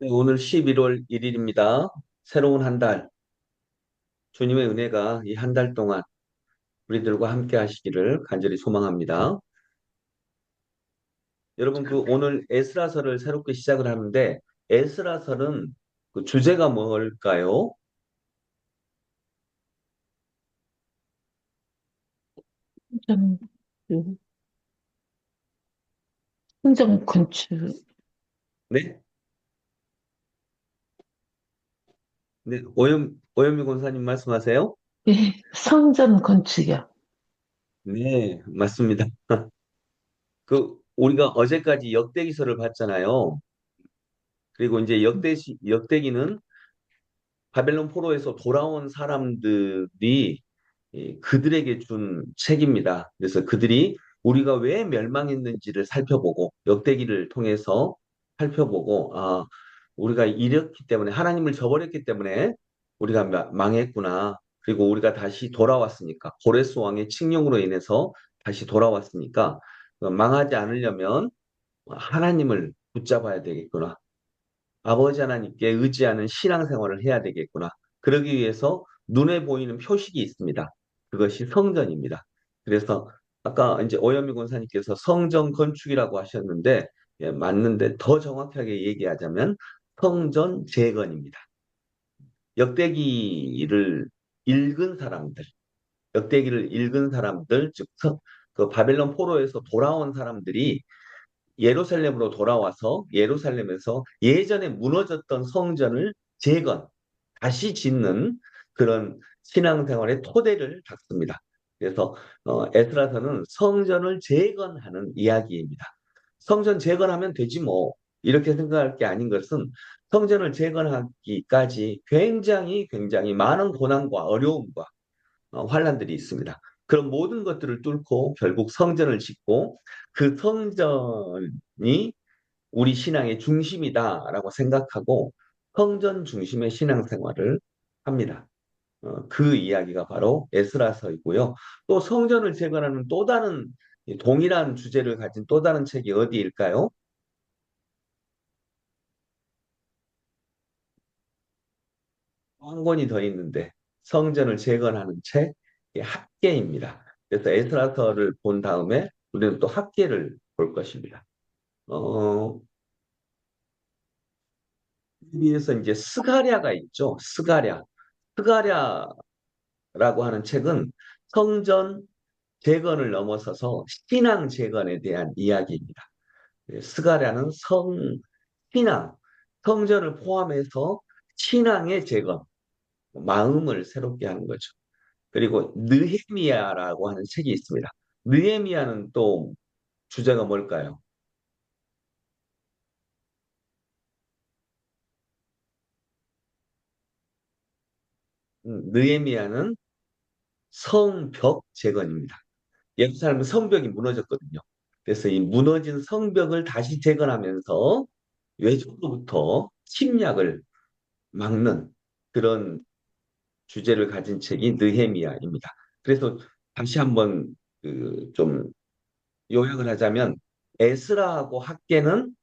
네, 오늘 11월 1일입니다. 새로운 한 달, 주님의 은혜가 이 한 달 동안 우리들과 함께 하시기를 간절히 소망합니다. 여러분, 그 오늘 에스라서를 새롭게 시작을 하는데, 에스라서는 그 주제가 뭘까요? 좀, 그, 행정 건축, 네? 네, 오영, 오영미 권사님 말씀하세요? 예, 성전 건축이요. 네, 맞습니다. 그, 우리가 어제까지 역대기서를 봤잖아요. 그리고 이제 역대시, 역대기는 바벨론 포로에서 돌아온 사람들이 이 그들에게 준 책입니다. 그래서 그들이 우리가 왜 멸망했는지를 살펴보고 역대기를 통해서 살펴보고 아 우리가 이랬기 때문에 하나님을 저버렸기 때문에 우리가 마- 망했구나. 그리고 우리가 다시 돌아왔으니까 고레스 왕의 칙령으로 인해서 다시 돌아왔으니까 어, 망하지 않으려면 하나님을 붙잡아야 되겠구나. 아버지 하나님께 의지하는 신앙생활을 해야 되겠구나. 그러기 위해서 눈에 보이는 표식이 있습니다. 그것이 성전입니다. 그래서 아까 이제 오현미 권사님께서 성전 건축이라고 하셨는데 예, 맞는데 더 정확하게 얘기하자면 성전 재건입니다. 역대기를 읽은 사람들, 역대기를 읽은 사람들, 즉 성- 그 바벨론 포로에서 돌아온 사람들이 예루살렘으로 돌아와서 예루살렘에서 예전에 무너졌던 성전을 재건, 다시 짓는 그런 신앙생활의 토대를 닦습니다. 그래서 어, 에스라서는 성전을 재건하는 이야기입니다. 성전 재건하면 되지 뭐 이렇게 생각할 게 아닌 것은 성전을 재건하기까지 굉장히 굉장히 많은 고난과 어려움과 어, 환란들이 있습니다. 그런 모든 것들을 뚫고 결국 성전을 짓고 그 성전이 우리 신앙의 중심이다라고 생각하고 성전 중심의 신앙생활을 합니다. 어, 그 이야기가 바로 에스라서이고요. 또 성전을 재건하는 또 다른 이 동일한 주제를 가진 또 다른 책이 어디일까요? 한 권이 더 있는데 성전을 재건하는 책, 이 학계입니다. 그래서 에스라서를 본 다음에 우리는 또 학계를 볼 것입니다. 어, 위에서 이제 스가랴가 있죠. 스가랴. 스가랴라고 하는 책은 성전 재건을 넘어서서 신앙 재건에 대한 이야기입니다. 예, 스가랴는 성, 신앙, 성전을 포함해서 신앙의 재건, 마음을 새롭게 하는 거죠. 그리고 느헤미야라고 하는 책이 있습니다. 느헤미야는 또 주제가 뭘까요? 음, 느헤미야는 성벽 재건입니다. 예루살렘 성벽이 무너졌거든요. 그래서 이 무너진 성벽을 다시 재건하면서 외적으로부터 침략을 막는 그런 주제를 가진 책이 느헤미야입니다. 그래서 다시 한번 그 좀 요약을 하자면 에스라하고 학계는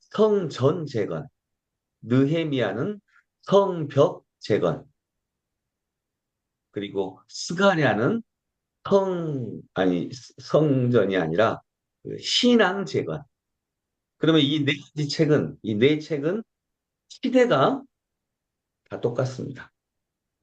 성전 재건, 느헤미야는 성벽 재건, 그리고 스가랴는 성 아니 성전이 아니라 그 신앙 재건. 그러면 이 네 가지 책은 이 네 책은 시대가 다 똑같습니다.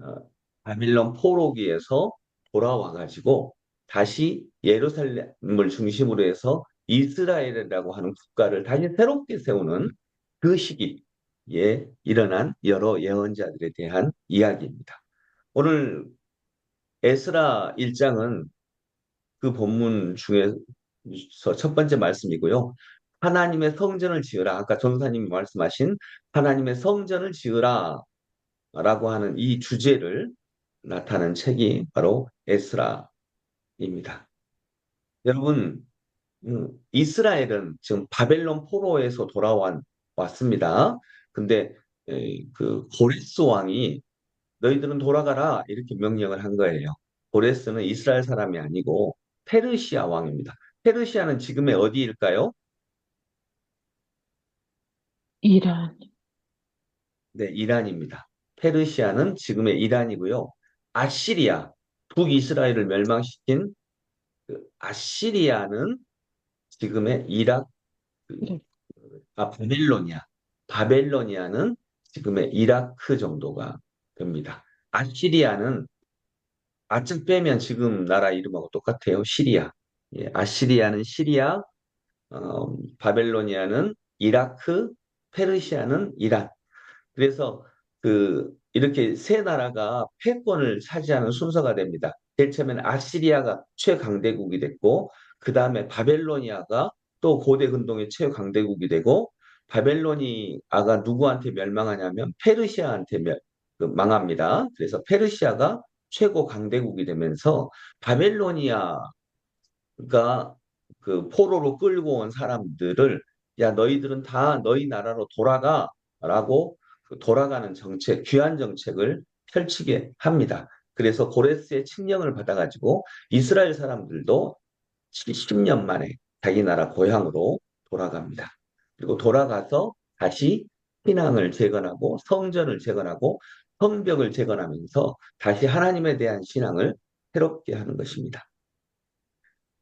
어, 바빌론 포로기에서 돌아와 가지고 다시 예루살렘을 중심으로 해서 이스라엘이라고 하는 국가를 다시 새롭게 세우는 그 시기에 일어난 여러 예언자들에 대한 이야기입니다. 오늘 에스라 1장은 그 본문 중에서 첫 번째 말씀이고요. 하나님의 성전을 지으라. 아까 전사님이 말씀하신 하나님의 성전을 지으라. 라고 하는 이 주제를 나타낸 책이 바로 에스라입니다. 여러분, 음, 이스라엘은 지금 바벨론 포로에서 돌아왔, 왔습니다. 근데 에, 그 고레스 왕이 너희들은 돌아가라 이렇게 명령을 한 거예요. 고레스는 이스라엘 사람이 아니고 페르시아 왕입니다. 페르시아는 지금의 어디일까요? 이란, 네, 이란입니다. 페르시아는 지금의 이란이고요. 아시리아, 북이스라엘을 멸망시킨 그 아시리아는 지금의 이라크, 네. 아, 바벨로니아. 바벨로니아는 지금의 이라크 정도가 됩니다. 아시리아는 아쯤 빼면 지금 나라 이름하고 똑같아요. 시리아. 예, 아시리아는 시리아, 어, 바벨로니아는 이라크, 페르시아는 이란. 그래서 그 이렇게 세 나라가 패권을 차지하는 순서가 됩니다. 제일 처음에는 아시리아가 최강대국이 됐고, 그 다음에 바벨로니아가 또 고대 근동의 최강대국이 되고, 바벨로니아가 누구한테 멸망하냐면 페르시아한테 멸, 그 망합니다. 그래서 페르시아가 최고 강대국이 되면서 바벨로니아 그러니까 그 포로로 끌고 온 사람들을 야 너희들은 다 너희 나라로 돌아가라고 그 돌아가는 정책, 귀환 정책을 펼치게 합니다. 그래서 고레스의 칙령을 받아가지고 이스라엘 사람들도 70년 만에 자기 나라 고향으로 돌아갑니다. 그리고 돌아가서 다시 신앙을 재건하고 성전을 재건하고 성벽을 재건하면서 다시 하나님에 대한 신앙을 새롭게 하는 것입니다.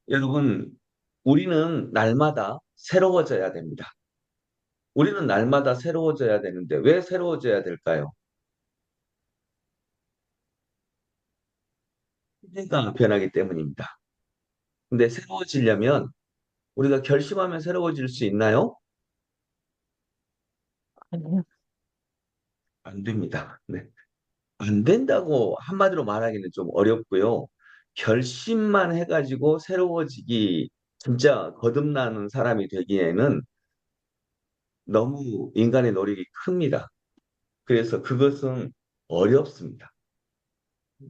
여러분, 우리는 날마다 새로워져야 됩니다. 우리는 날마다 새로워져야 되는데 왜 새로워져야 될까요? 시대가 변하기 때문입니다. 근데 새로워지려면 우리가 결심하면 새로워질 수 있나요? 아니요. 안 됩니다. 네. 안 된다고 한마디로 말하기는 좀 어렵고요. 결심만 해가지고 새로워지기 진짜 거듭나는 사람이 되기에는 너무 인간의 노력이 큽니다. 그래서 그것은 어렵습니다. 음,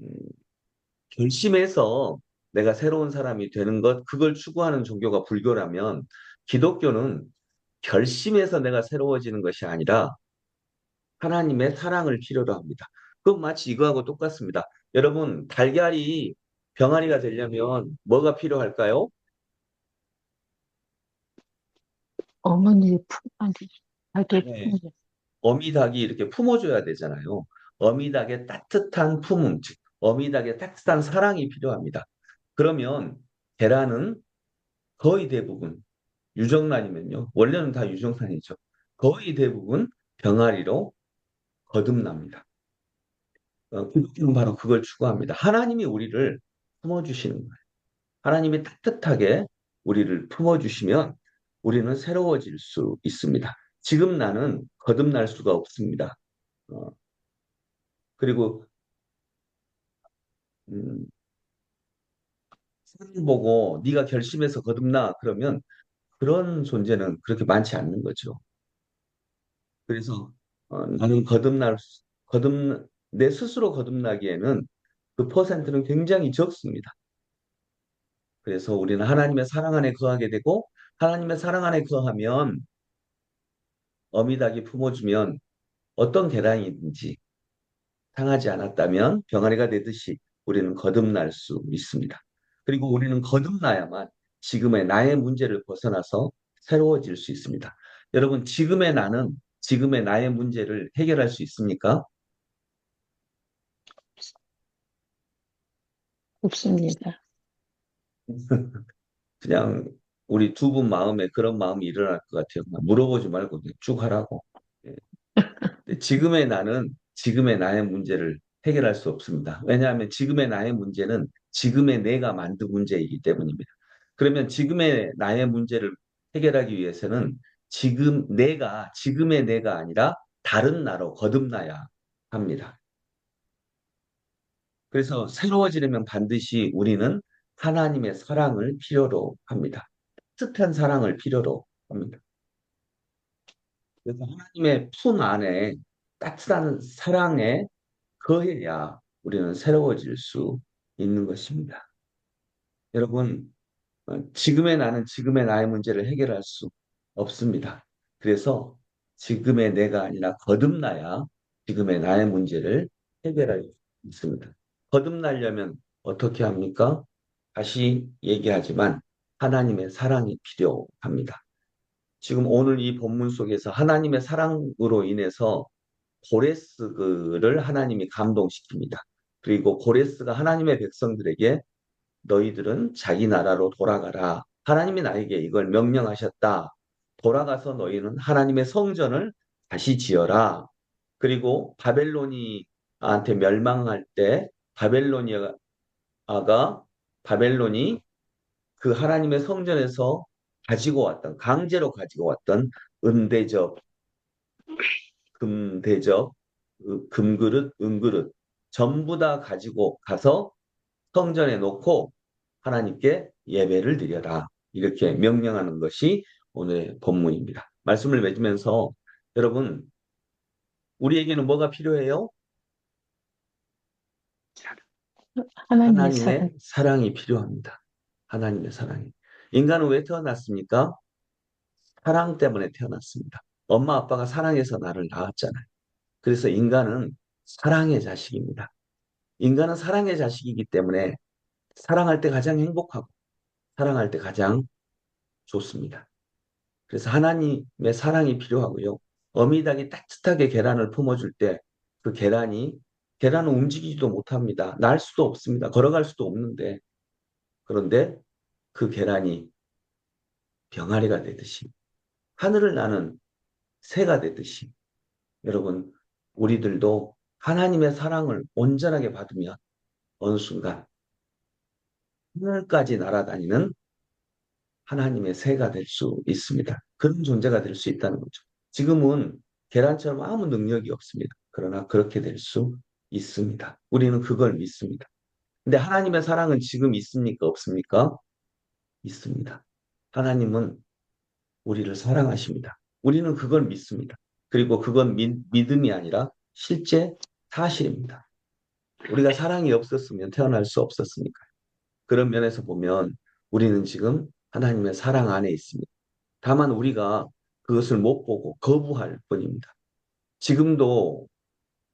결심해서 내가 새로운 사람이 되는 것, 그걸 추구하는 종교가 불교라면 기독교는 결심해서 내가 새로워지는 것이 아니라 하나님의 사랑을 필요로 합니다. 그건 마치 이거하고 똑같습니다. 여러분, 달걀이 병아리가 되려면 뭐가 필요할까요? 어머니 품 안에 닭의 네. 품에 어미닭이 이렇게 품어줘야 되잖아요. 어미닭의 따뜻한 품음, 즉, 어미닭의 따뜻한 사랑이 필요합니다. 그러면 계란은 거의 대부분 유정란이면요. 원래는 다 유정란이죠. 거의 대부분 병아리로 거듭납니다. 어, 기독교는 바로 그걸 추구합니다. 하나님이 우리를 품어주시는 거예요. 하나님이 따뜻하게 우리를 품어주시면 우리는 새로워질 수 있습니다. 지금 나는 거듭날 수가 없습니다. 어, 그리고 음, 보고 네가 결심해서 거듭나 그러면 그런 존재는 그렇게 많지 않는 거죠. 그래서 어, 나는 거듭날 수- 거듭 내 스스로 거듭나기에는 그 퍼센트는 굉장히 적습니다. 그래서 우리는 하나님의 사랑 안에 거하게 되고 하나님의 사랑 안에 거하면 어미닭이 품어주면 어떤 계란이든지 상하지 않았다면 병아리가 되듯이 우리는 거듭날 수 있습니다. 그리고 우리는 거듭나야만 지금의 나의 문제를 벗어나서 새로워질 수 있습니다. 여러분, 지금의 나는 지금의 나의 문제를 해결할 수 있습니까? 없습니다. 그냥 우리 두 분 마음에 그런 마음이 일어날 것 같아요. 물어보지 말고 쭉 하라고. 예. 근데 지금의 나는 지금의 나의 문제를 해결할 수 없습니다. 왜냐하면 지금의 나의 문제는 지금의 내가 만든 문제이기 때문입니다. 그러면 지금의 나의 문제를 해결하기 위해서는 지금 내가 지금의 내가 아니라 다른 나로 거듭나야 합니다. 그래서 새로워지려면 반드시 우리는 하나님의 사랑을 필요로 합니다. 따뜻한 사랑을 필요로 합니다. 그래서 하나님의 품 안에 따뜻한 사랑에 거해야 우리는 새로워질 수 있는 것입니다. 여러분, 어, 지금의 나는 지금의 나의 문제를 해결할 수 없습니다. 그래서 지금의 내가 아니라 거듭나야 지금의 나의 문제를 해결할 수 있습니다. 거듭나려면 어떻게 합니까? 다시 얘기하지만 하나님의 사랑이 필요합니다. 지금 오늘 이 본문 속에서 하나님의 사랑으로 인해서 고레스를 하나님이 감동시킵니다. 그리고 고레스가 하나님의 백성들에게 너희들은 자기 나라로 돌아가라. 하나님이 나에게 이걸 명령하셨다. 돌아가서 너희는 하나님의 성전을 다시 지어라. 그리고 바벨로니한테 멸망할 때 바벨로니아가 바벨론이 그 하나님의 성전에서 가지고 왔던 강제로 가지고 왔던 은대접, 금대접, 으- 금그릇, 은그릇 전부 다 가지고 가서 성전에 놓고 하나님께 예배를 드려라. 이렇게 명령하는 것이 오늘의 본문입니다. 말씀을 맺으면서 여러분 우리에게는 뭐가 필요해요? 하나님의 하나님의 사랑. 사랑이 필요합니다. 하나님의 사랑이. 인간은 왜 태어났습니까? 사랑 때문에 태어났습니다. 엄마 아빠가 사랑해서 나를 낳았잖아요. 그래서 인간은 사랑의 자식입니다. 인간은 사랑의 자식이기 때문에 사랑할 때 가장 행복하고 사랑할 때 가장 좋습니다. 그래서 하나님의 사랑이 필요하고요. 어미닭이 따뜻하게 계란을 품어줄 때 그 계란이 계란은 움직이지도 못합니다. 날 수도 없습니다. 걸어갈 수도 없는데 그런데 그 계란이 병아리가 되듯이 하늘을 나는 새가 되듯이 여러분 우리들도 하나님의 사랑을 온전하게 받으면 어느 순간 하늘까지 날아다니는 하나님의 새가 될 수 있습니다. 그런 존재가 될 수 있다는 거죠. 지금은 계란처럼 아무 능력이 없습니다. 그러나 그렇게 될 수 있습니다. 우리는 그걸 믿습니다. 근데 하나님의 사랑은 지금 있습니까? 없습니까? 있습니다. 하나님은 우리를 사랑하십니다. 우리는 그걸 믿습니다. 그리고 그건 믿, 믿음이 아니라 실제 사실입니다. 우리가 사랑이 없었으면 태어날 수 없었으니까요. 그런 면에서 보면 우리는 지금 하나님의 사랑 안에 있습니다. 다만 우리가 그것을 못 보고 거부할 뿐입니다. 지금도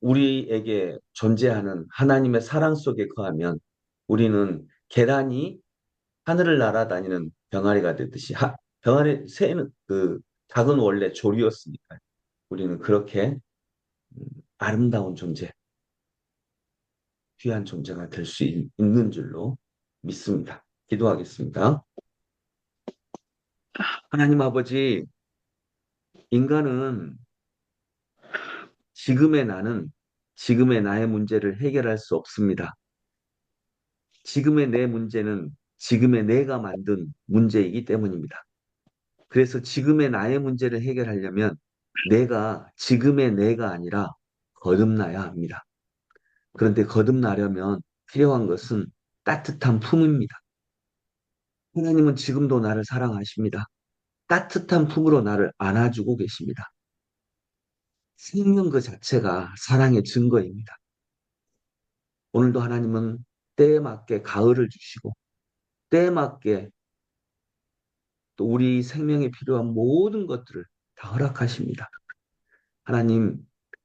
우리에게 존재하는 하나님의 사랑 속에 거하면 우리는 계란이 하늘을 날아다니는 병아리가 되듯이 하, 병아리 새는 그 작은 원래 조리였으니까 우리는 그렇게 음, 아름다운 존재, 귀한 존재가 될 수 있는 줄로 믿습니다. 기도하겠습니다. 하나님 아버지, 인간은 지금의 나는 지금의 나의 문제를 해결할 수 없습니다. 지금의 내 문제는 지금의 내가 만든 문제이기 때문입니다. 그래서 지금의 나의 문제를 해결하려면 내가 지금의 내가 아니라 거듭나야 합니다. 그런데 거듭나려면 필요한 것은 따뜻한 품입니다. 하나님은 지금도 나를 사랑하십니다. 따뜻한 품으로 나를 안아주고 계십니다. 생명 그 자체가 사랑의 증거입니다. 오늘도 하나님은 때에 맞게 가을을 주시고 때에 맞게 또 우리 생명에 필요한 모든 것들을 다 허락하십니다. 하나님,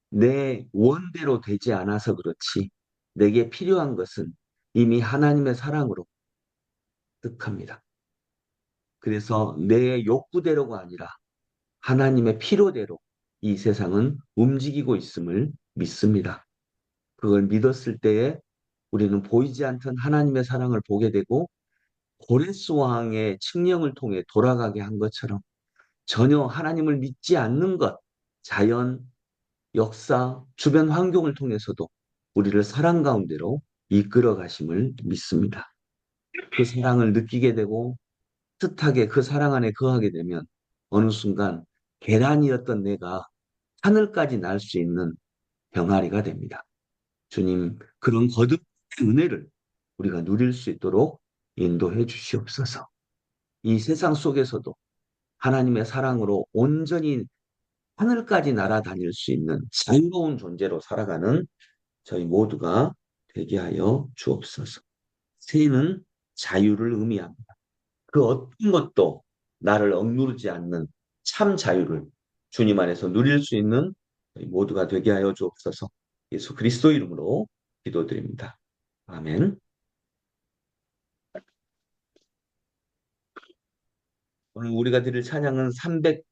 내 원대로 되지 않아서 그렇지 내게 필요한 것은 이미 하나님의 사랑으로 득합니다. 그래서 내 욕구대로가 아니라 하나님의 필요대로 이 세상은 움직이고 있음을 믿습니다. 그걸 믿었을 때에 우리는 보이지 않던 하나님의 사랑을 보게 되고 고레스 왕의 칙령을 통해 돌아가게 한 것처럼 전혀 하나님을 믿지 않는 것, 자연, 역사, 주변 환경을 통해서도 우리를 사랑 가운데로 이끌어 가심을 믿습니다. 그 사랑을 느끼게 되고 뜻하게 그 사랑 안에 거하게 되면 어느 순간 계란이었던 내가 하늘까지 날 수 있는 병아리가 됩니다. 주님, 그런 거듭 은혜를 우리가 누릴 수 있도록 인도해 주시옵소서. 이 세상 속에서도 하나님의 사랑으로 온전히 하늘까지 날아다닐 수 있는 자유로운 존재로 살아가는 저희 모두가 되게 하여 주옵소서. 새는 자유를 의미합니다. 그 어떤 것도 나를 억누르지 않는 참 자유를 주님 안에서 누릴 수 있는 모두가 되게 하여 주옵소서. 예수 그리스도 이름으로 기도드립니다. 아멘. 오늘 우리가 드릴 찬양은 300